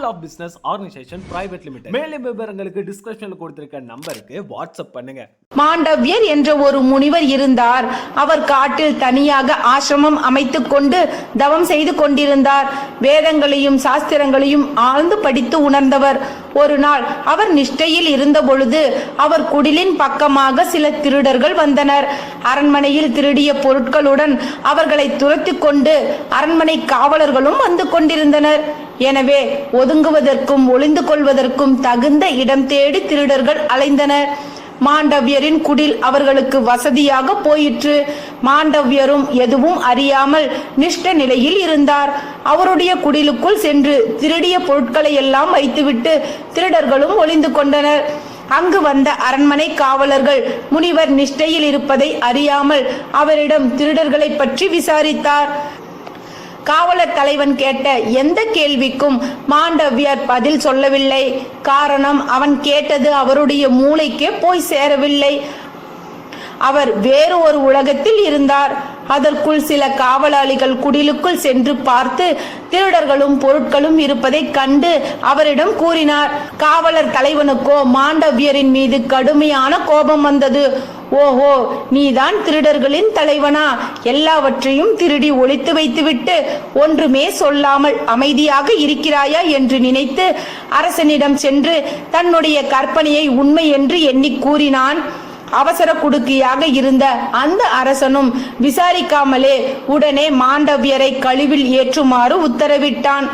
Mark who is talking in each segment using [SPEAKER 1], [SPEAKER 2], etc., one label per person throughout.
[SPEAKER 1] school of business organisation private limited மேலும் விவரங்களுக்கு டிஸ்கிரிப்ஷன்ல கொடுத்திருக்க நம்பருக்கு வாட்ஸ்அப் பண்ணுங்க.
[SPEAKER 2] மாண்டவியர் என்ற ஒரு முனிவர் இருந்தார். அவர் காட்டில் தனியாக ஆசிரமம் அமைத்துக் கொண்டு தவம் செய்து கொண்டிருந்தார். வேதங்களையும் சாஸ்திரங்களையும் ஆழ்ந்து படித்து உணர்ந்தவர். ஒரு நாள் அவர் நிஷ்டையில் இருந்தபொழுது அவர் குடிலின் பக்கமாக சில திருடர்கள் வந்தனர். அரண்மனையில் திருடிய பொருட்களுடன் அவர்களை துரத்தி கொண்டு அரண்மனை காவலர்களும் வந்து கொண்டிருந்தனர். எனவே ஒதுங்குவதற்கும் ஒளிந்து கொள்வதற்கும் தகுந்த இடம் தேடி திருடர்கள் அலைந்தனர். மாண்டவ்யரின் குடில் அவர்களுக்கு வசதியாக போயிற்று. மாண்டவ்யரும் எதுவும் அறியாமல் நிஷ்ட நிலையில் இருந்தார். அவருடைய குடிலுக்குள் சென்று திருடிய பொருட்களை எல்லாம் வைத்துவிட்டு திருடர்களும் ஒளிந்து கொண்டனர். அங்கு வந்த அரண்மனை காவலர்கள் முனிவர் நிஷ்டையில் இருப்பதை அறியாமல் அவரிடம் திருடர்களை பற்றி விசாரித்தார். காவலர் தலைவன் கேட்ட எந்த கேள்விக்கும் மாண்டவியார் பதில் சொல்லவில்லை. காரணம் அவன் கேட்டது அவருடைய மூளைக்கே போய் சேரவில்லை. அவர் வேறு ஒரு உலகத்தில் இருந்தார். அதற்குள் சில காவலாளிகள் குடிலுக்குள் சென்று பார்த்து திருடர்களும் பொருட்களும் இருப்பதை கண்டு அவரிடம் கூறினார் காவலர் தலைவனுக்கோ மாண்டவியரின் மீது கடுமையான கோபம் வந்தது. ஓஹோ நீதான் திருடர்களின் தலைவனா? எல்லாவற்றையும் திருடி ஒழித்து வைத்துவிட்டு ஒன்றுமே சொல்லாமல் அமைதியாக இருக்கிறாயா? என்று நினைத்து அரசனிடம் சென்று தன்னுடைய கற்பனையை உண்மை என்று எண்ணி கூறினான். அவசர குடுக்கியாக இருந்த அந்த அரசனும் விசாரிக்காமலே உடனே மாண்டவியரை கழுவில் ஏற்றுமாறு உத்தரவிட்டான்.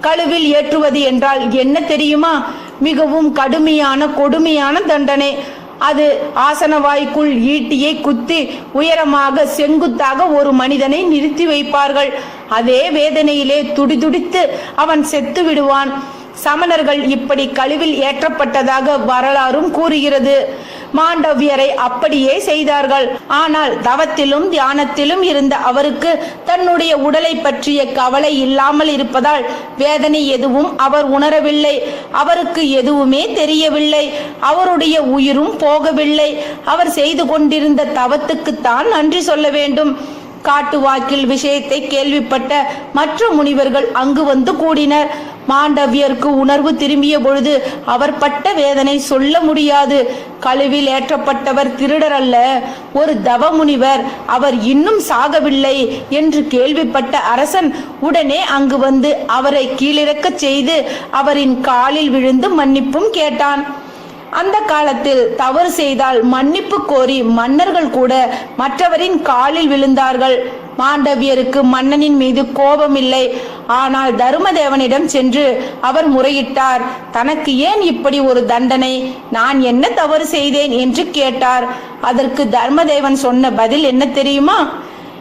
[SPEAKER 2] கழுவில் ஏற்றுவது என்றால் என்ன தெரியுமா? மிகவும் கடுமையான கொடுமையான தண்டனை. அது ஆசனவாய்க்குள் ஈட்டியை குத்தி உயரமாக செங்குத்தாக ஒரு மனிதனை நிறுத்தி வைப்பார்கள். அதே வேதனையிலே துடிதுடித்து அவன் செத்து விடுவான். சமணர்கள் இப்படி கழிவில் ஏற்றப்பட்டதாக வரலாறும் கூறுகிறது. மாண்டவியரை அப்படியே செய்தார்கள். ஆனால் தவத்திலும் தியானத்திலும் இருந்த அவருக்கு தன்னுடைய உடலை பற்றிய கவலை இல்லாமல் இருப்பதால் வேதனை எதுவும் அவர் உணரவில்லை. அவருக்கு எதுவுமே தெரியவில்லை. அவருடைய உயிரும் போகவில்லை. அவர் செய்து கொண்டிருந்த தவத்துக்குத்தான் நன்றி சொல்ல வேண்டும். காட்டுவாக்கில் விஷயத்தை கேள்விப்பட்ட மற்ற முனிவர்கள் அங்கு வந்து கூடினர். மாண்டவியருக்கு உணர்வு திரும்பிய பொழுது அவர் பட்ட வேதனை சொல்ல முடியாது. கழுவில் ஏற்றப்பட்டவர் திருடர் அல்ல. ஒரு தவ முனிவர் அவர் இன்னும் சாகவில்லை என்று கேள்விப்பட்ட அரசன் உடனே அங்கு வந்து அவரை கீழிறக்கச் செய்து அவரின் காலில் விழுந்து மன்னிப்பும் கேட்டான். அந்த காலத்தில் தவறு செய்தால் மன்னிப்பு கோரி மன்னர்கள் கூட மற்றவரின் காலில் விழுந்தார்கள். மாண்டவியருக்கு மன்னனின் மீது கோபம் இல்லை ஆனால் தருமதேவனிடம் சென்று அவர் முறையிட்டார். தனக்கு ஏன் இப்படி ஒரு தண்டனை? நான் என்ன தவறு செய்தேன் என்று கேட்டார். அதற்கு தர்மதேவன் சொன்ன பதில் என்ன தெரியுமா?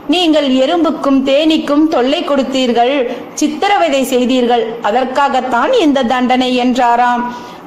[SPEAKER 2] நீங்கள் எறும்புக்கும் தேனீக்கும் தொல்லை கொடுத்தீர்கள். சித்திரவதை செய்தீர்கள். அதற்காகத்தான் இந்த தண்டனை என்றாராம்.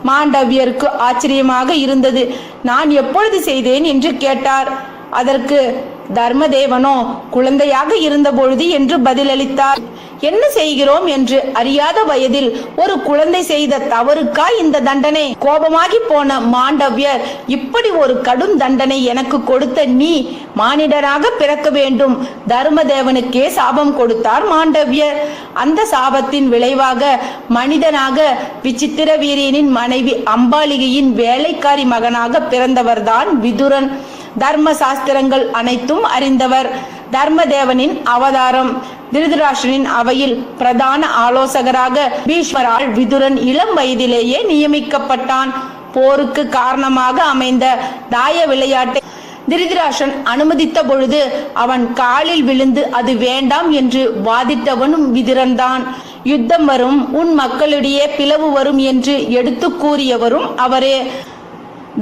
[SPEAKER 2] மாண்டவியருக்கு ஆச்சரியமாக இருந்தது. நான் எப்பொழுது செய்தேன்? என்று கேட்டார். அதற்கு தர்மதேவனோ குழந்தையாக இருந்தபொழுது என்று பதிலளித்தார். என்ன செய்கிறோம்? என்று அறியாத வயதில் ஒரு குழந்தை செய்த தவறுக்கா இந்த தண்டனை? கோபமாகி போன மாண்டவ்யர் இப்படி ஒரு கடும் தண்டனை எனக்கு கொடுத்த நீ மானிடராக பிறக்க வேண்டும். தர்மதேவனுக்கே சாபம் கொடுத்தார் மாண்டவ்யர். அந்த சாபத்தின் விளைவாக மனிதனாக விசித்திர வீரியனின் மனைவி அம்பாலிகையின் வேலைக்காரி மகனாக பிறந்தவர்தான் விதுரன். தர்ம சாஸ்திரங்கள் அனைத்தும் அறிந்தவர். தர்மதேவனின் அவதாரம். திருதராஷ்டிரனின் அவையில் பிரதான ஆலோசகராக பீஷ்மரால் விதுரன் இளம் வயதிலேயே நியமிக்கப்பட்டான். போருக்கு காரணமாக அமைந்த தாய விளையாட்டை திருதராஷன் அனுமதித்த பொழுது அவன் காலில் விழுந்து அது வேண்டாம் என்று வாதிட்டவனும் விதிரன்தான். யுத்தம் வரும் உன் மக்களிடையே பிளவு வரும் என்று எடுத்து கூறியவரும் அவரே.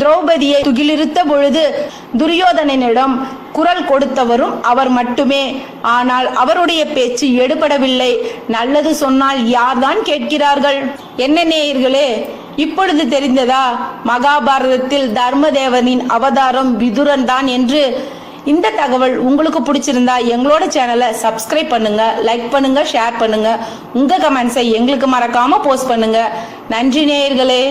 [SPEAKER 2] திரௌபதியை துகிலிருத்த பொழுது துரியோதனனிடம் குரல் கொடுத்தவரும் அவர் மட்டுமே. ஆனால் அவருடைய பேச்சு எடுபடவில்லை. நல்லது சொன்னால் யார்தான் கேட்கிறார்கள்? என்ன நேயர்களே இப்பொழுது தெரிந்ததா? மகாபாரதத்தில் தர்மதேவனின் அவதாரம் விதுரன் தான் என்று. இந்த தகவல் உங்களுக்கு பிடிச்சிருந்தா எங்களோட சேனலை சப்ஸ்கிரைப் பண்ணுங்க லைக் பண்ணுங்க ஷேர் பண்ணுங்க. உங்க கமெண்ட்ஸை எங்களுக்கு மறக்காம போஸ்ட் பண்ணுங்க. நன்றி நேயர்களே.